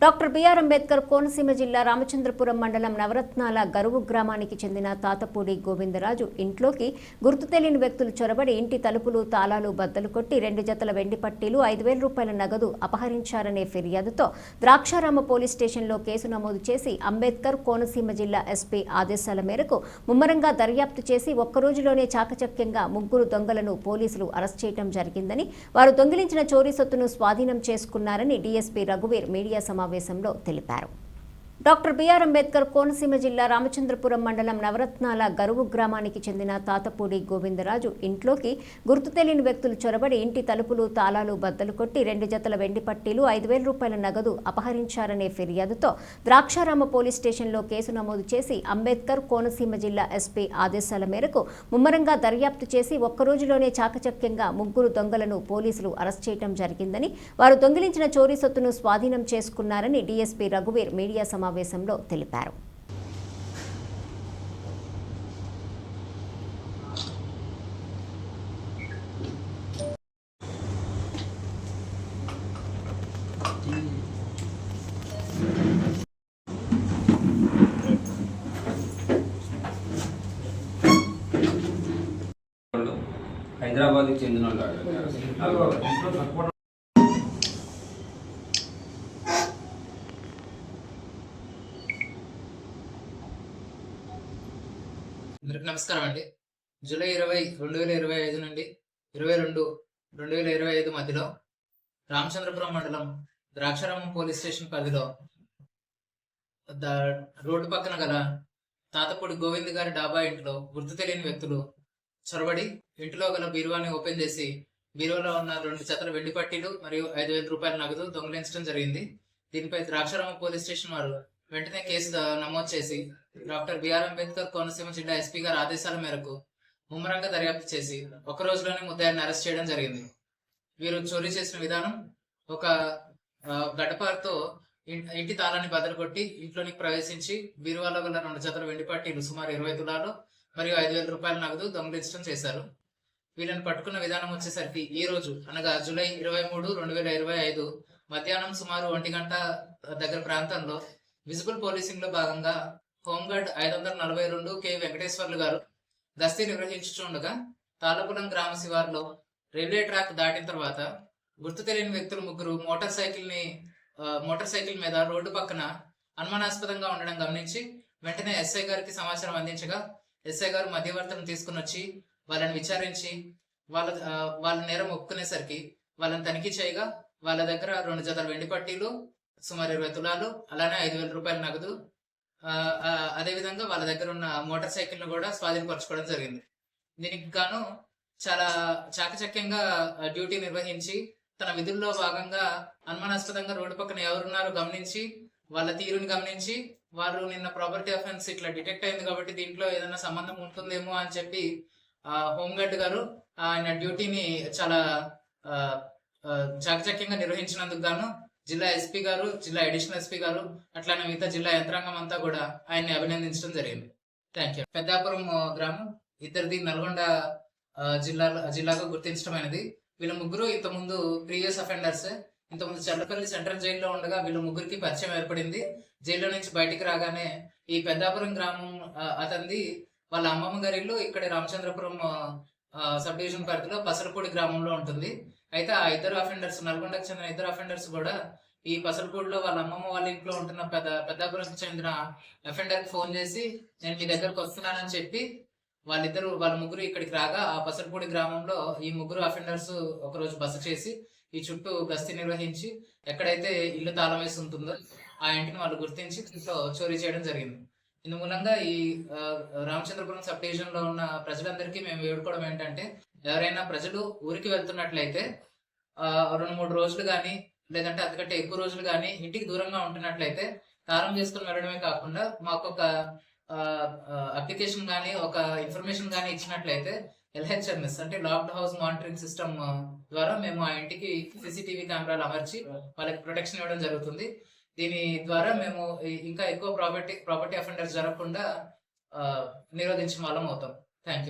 Doctor BR Ambedkar Konaseema జిల్లా రామచంద్రపురం మండలం నవరత్నాల గరువు గ్రామానికి చెందిన తాతపూడి గోవిందరాజు ఇంట్లోకి గుర్తు తెలియని వ్యక్తులు చొరబడి ఇంటి తలుపులు తాళాలు బద్దలు కొట్టి రెండు జతల వెండి పట్టీలు ఐదు వేల రూపాయల నగదు అపహరించారనే ఫిర్యాదుతో ద్రాక్షారామ పోలీస్ స్టేషన్లో కేసు నమోదు చేసి అంబేద్కర్ కోనసీమ జిల్లా ఎస్పీ ఆదేశాల మేరకు ముమ్మరంగా దర్యాప్తు చేసి ఒక్కరోజులోనే చాకచక్యంగా ముగ్గురు దొంగలను పోలీసులు అరెస్ట్ చేయడం జరిగిందని వారు దొంగిలించిన చోరీ సొత్తును స్వాధీనం చేసుకున్నారని డీఎస్పీ రఘువీర్ మీడియా సమావేశంలో తెలిపారు డాక్టర్ బిఆర్ అంబేద్కర్ కోనసీమ జిల్లా రామచంద్రపురం మండలం నవరత్నాల గరువు గ్రామానికి చెందిన తాతపూడి గోవిందరాజు ఇంట్లోకి గుర్తు తెలియని వ్యక్తులు చొరబడి ఇంటి తలుపులు తాళాలు బద్దలు కొట్టి రెండు జతల వెండి పట్టీలు ఐదు వేల రూపాయల నగదు అపహరించారనే ఫిర్యాదుతో ద్రాక్షారామ పోలీస్ స్టేషన్లో కేసు నమోదు చేసి అంబేద్కర్ కోనసీమ జిల్లా ఎస్పీ ఆదేశాల మేరకు ముమ్మరంగా దర్యాప్తు చేసి ఒక్క రోజులోనే చాకచక్యంగా ముగ్గురు దొంగలను పోలీసులు అరెస్ట్ చేయడం జరిగిందని వారు దొంగిలించిన చోరీ సొత్తును స్వాధీనం చేసుకున్నారని డీఎస్పీ రఘువీర్ మీడియా సమావేశంలో తెలిపారు. హైదరాబాద్కి చెందిన వాళ్ళు. అందరికి నమస్కారం అండి. జూలై ఇరవై రెండు వేల ఇరవై ఐదు నుండి ఇరవై రెండు రెండు వేల ఇరవై ఐదు మధ్యలో రామచంద్రపురం మండలం ద్రాక్షారామం పోలీస్ స్టేషన్ పరిధిలో రోడ్డు పక్కన గల తాతపూడి గోవింద్ గారి డాబా ఇంట్లో గుర్తు తెలియని వ్యక్తులు చొరబడి ఇంటిలో గల బీరువాని ఓపెన్ చేసి బీరువాలో ఉన్న రెండు జతల వెండి పట్టీలు మరియు ఐదు వేల రూపాయల నగదు దొంగిలించడం జరిగింది. దీనిపై ద్రాక్షారామం పోలీస్ స్టేషన్ వారు వెంటనే కేసు నమోదు చేసి డాక్టర్ బిఆర్ అంబేద్కర్ కోనసీమ జిల్లా ఎస్పీ గారి ఆదేశాల మేరకు ముమ్మరంగా దర్యాప్తు చేసి ఒక రోజులోనే ముద్దాయిని అరెస్ట్ చేయడం జరిగింది. వీరు చోరీ చేసిన విధానం ఒక ఆ, గడపతో ఇంటి తాళాన్ని బదులు కొట్టి ఇంట్లోనికి ప్రవేశించి బీరువాలో గల రెండు జతల వెండి పట్టీలు సుమారు ఇరవై తులాలు మరియు ఐదు వేల రూపాయల నగదు దొంగిలించడం చేశారు. వీళ్ళని పట్టుకున్న విధానం వచ్చేసరికి ఈ రోజు అనగా జూలై ఇరవై మూడు రెండు వేల ఇరవై ఐదు మధ్యాహ్నం సుమారు ఒంటి గంట దగ్గర ప్రాంతంలో విజిబుల్ పోలీసింగ్లో భాగంగా హోంగార్డ్ ఐదు వందల నలభై రెండు కె. వెంకటేశ్వర్లు గారు గస్తీ నిర్వహించుచుండగా తాళపురం గ్రామ శివార్లో రైల్వే ట్రాక్ దాటిన తర్వాత గుర్తు తెలియని వ్యక్తులు ముగ్గురు మోటార్ సైకిల్ని మోటార్ సైకిల్ మీద రోడ్డు పక్కన అనుమానాస్పదంగా ఉండడం గమనించి వెంటనే ఎస్ఐ గారికి సమాచారం అందించగా ఎస్ఐ గారు మధ్యవర్తనం తీసుకుని వచ్చి వాళ్ళని విచారించి వాళ్ళ వాళ్ళ నేరం ఒప్పుకునేసరికి వాళ్ళని తనిఖీ చేయగా వాళ్ళ దగ్గర రెండు జతల వెండి పట్టీలు సుమారు ఇరవై తులాలు అలానే ఐదు వేల రూపాయల నగదు. అదేవిధంగా వాళ్ళ దగ్గర ఉన్న మోటార్ సైకిల్ను కూడా స్వాధీనపరచుకోవడం జరిగింది. దీనికి గాను చాలా చాకచక్యంగా డ్యూటీ నిర్వహించి తన విధుల్లో భాగంగా అనుమానాస్పదంగా రోడ్డు పక్కన ఎవరున్నారో గమనించి వాళ్ళ తీరుని గమనించి వారు నిన్న ప్రాపర్టీ అఫెన్స్ ఇట్లా డిటెక్ట్ అయింది కాబట్టి దీంట్లో ఏదైనా సంబంధం ఉంటుందేమో అని చెప్పి హోంగార్డ్ గారు ఆయన డ్యూటీని చాలా చాకచక్యంగా నిర్వహించినందుకు గాను జిల్లా ఎస్పీ గారు జిల్లా అడిషనల్ ఎస్పీ గారు అట్లానే మిగతా జిల్లా యంత్రాంగం అంతా కూడా ఆయన్ని అభినందించడం జరిగింది. థ్యాంక్ యూ పెద్దాపురం గ్రామం. ఇద్దరిది నల్గొండ జిల్లాలో జిల్లా జిల్లాగా గుర్తించడమైనది వీళ్ళ ముగ్గురు ఇంతకుముందు ప్రీవియస్ అఫెండర్స్. ఇంతకుముందు చల్లపల్లి సెంట్రల్ జైల్లో ఉండగా వీళ్ళ ముగ్గురికి పరిచయం ఏర్పడింది. జైల్లో నుంచి బయటికి రాగానే ఈ పెద్దాపురం గ్రామం అతనిది వాళ్ళ అమ్మమ్మ గారి ఇల్లు ఇక్కడ రామచంద్రపురం సబ్ డివిజన్ పరిధిలో పసరపూడి గ్రామంలో ఉంటుంది. అయితే ఆ ఇద్దరు అఫెండర్స్ నల్గొండకు చెందిన ఇద్దరు అఫెండర్స్ కూడా ఈ పసరపూడిలో వాళ్ళ అమ్మమ్మ వాళ్ళ ఇంట్లో ఉంటున్న పెద్ద పెద్దాపురంకి చెందిన అఫెండర్ ఫోన్ చేసి నేను మీ దగ్గరకు వస్తున్నానని చెప్పి వాళ్ళిద్దరు వాళ్ళ ముగ్గురు ఇక్కడికి రాగా ఆ పసలపూడి గ్రామంలో ఈ ముగ్గురు అఫెండర్స్ ఒకరోజు బస చేసి ఈ చుట్టూ గస్తీ నిర్వహించి ఎక్కడైతే ఇల్లు తాళం వేసి ఉంటుందో ఆ ఇంటిని వాళ్ళు గుర్తించి దీంట్లో చోరీ చేయడం జరిగింది. ఇందు మూలంగా ఈ రామచంద్రపురం సబ్ డివిజన్లో ఉన్న ప్రజలందరికీ మేము వేడుకోవడం ఏంటంటే ఎవరైనా ప్రజలు ఊరికి వెళ్తున్నట్లయితే రెండు మూడు రోజులు కానీ లేదంటే అంతకంటే ఎక్కువ రోజులు కానీ ఇంటికి దూరంగా ఉంటున్నట్లయితే కారం చేసుకుని వెళ్ళడమే కాకుండా మాకు ఒక అప్లికేషన్ కానీ ఒక ఇన్ఫర్మేషన్ కానీ ఇచ్చినట్లయితే ఎల్హెచ్ఎంఎస్ అంటే లాక్డ్ హౌస్ మానిటరింగ్ సిస్టమ్ ద్వారా మేము ఆ ఇంటికి సీసీటీవీ కెమెరాలు అమర్చి వాళ్ళకి ప్రొటెక్షన్ ఇవ్వడం జరుగుతుంది. దీని ద్వారా మేము ఇంకా ఎక్కువ ప్రాపర్టీ ప్రాపర్టీ అఫెండర్స్ జరగకుండా నిరోధించే నిరోధించిన వాళ్ళం అవుతాం.